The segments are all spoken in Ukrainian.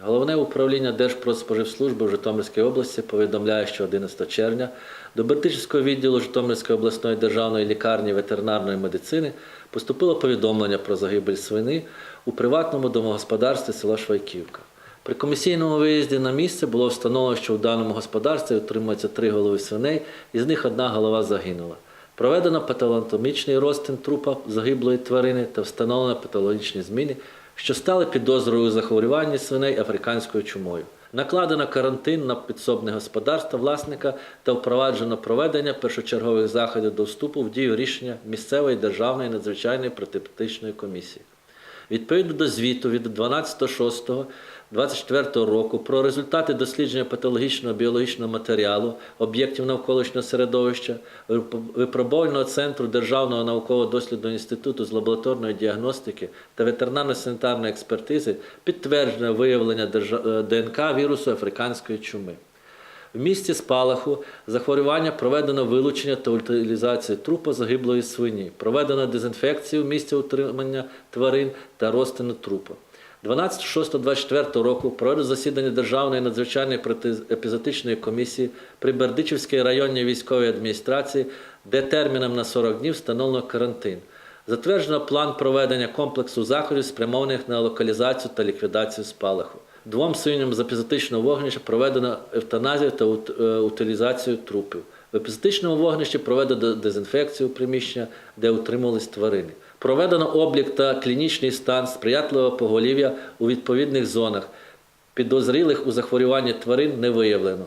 Головне управління Держпродспоживслужби в Житомирській області повідомляє, що 11 червня до Бердичівського відділу Житомирської обласної державної лікарні ветеринарної медицини поступило повідомлення про загибель свини у приватному домогосподарстві села Швайківка. При комісійному виїзді на місце було встановлено, що в даному господарстві утримується три голови свиней, із них одна голова загинула. Проведено патологічний розтин трупа загиблої тварини та встановлено патологічні зміни, що стали підозрою у захворюванні свиней африканською чумою. Накладено карантин на підсобне господарство власника та впроваджено проведення першочергових заходів до вступу в дію рішення місцевої державної надзвичайної протиптичної комісії. Відповідно до звіту від 12.06.24 року про результати дослідження патологічного біологічного матеріалу об'єктів навколишнього середовища випробувального центру Державного науково-дослідного інституту з лабораторної діагностики та ветеринарно-санітарної експертизи підтверджено виявлення е, ДНК вірусу африканської чуми. В місті Спалаху захворювання проведено вилучення та утилізацію трупа загиблої свині, проведено дезінфекцію в місці утримання тварин та розтину трупа. 12.06.24 року проведено засідання Державної надзвичайної протиепізотичної комісії при Бердичівській районній військовій адміністрації, де терміном на 40 днів встановлено карантин. Затверджено план проведення комплексу заходів, спрямованих на локалізацію та ліквідацію спалаху. Двом свиням з епізотичного вогнища проведено евтаназію та е, утилізацію трупів. В епізотичному вогнищі проведено дезінфекцію приміщення, де утримувались тварини. Проведено облік та клінічний стан сприятливого поголів'я у відповідних зонах. Підозрілих у захворюванні тварин не виявлено.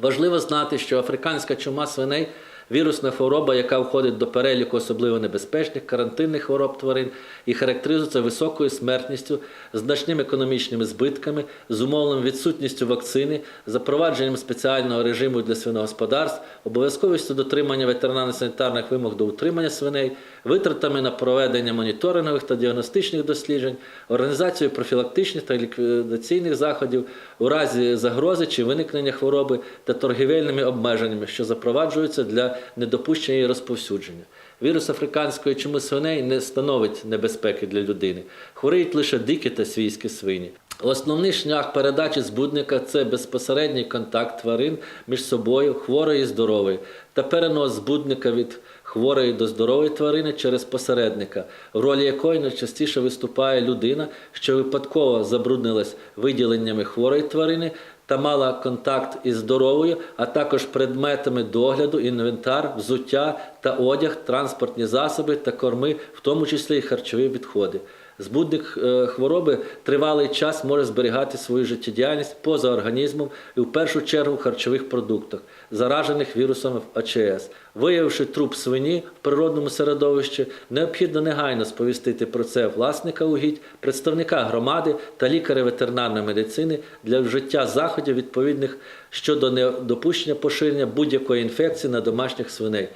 Важливо знати, що африканська чума свиней вірусна хвороба, яка входить до переліку особливо небезпечних карантинних хвороб тварин і характеризується високою смертністю, значними економічними збитками, зумовленим відсутністю вакцини, запровадженням спеціального режиму для свиногосподарств, обов'язковістю дотримання ветеринарно-санітарних вимог до утримання свиней, витратами на проведення моніторингових та діагностичних досліджень, організацією профілактичних та ліквідаційних заходів у разі загрози чи виникнення хвороби та торгівельними обмеженнями, що запроваджуються для недопущення її розповсюдження. Вірус африканської чуми свиней не становить небезпеки для людини. Хворіють лише дикі та свійські свині. Основний шлях передачі збудника це безпосередній контакт тварин між собою, хворої і здорової, та перенос збудника від хворої до здорової тварини через посередника, в ролі якої найчастіше виступає людина, що випадково забруднилась виділеннями хворої тварини та мала контакт із здоровою, а також предметами догляду, інвентар, взуття та одяг, транспортні засоби та корми, в тому числі і харчові відходи. Збудник е, хвороби тривалий час може зберігати свою життєдіяльність поза організмом і в першу чергу в харчових продуктах, заражених вірусом АЧС. Виявивши труп свині в природному середовищі, необхідно негайно сповістити про це власника угідь, представника громади та лікаря ветеринарної медицини для вжиття заходів відповідних щодо недопущення поширення будь-якої інфекції на домашніх свиней,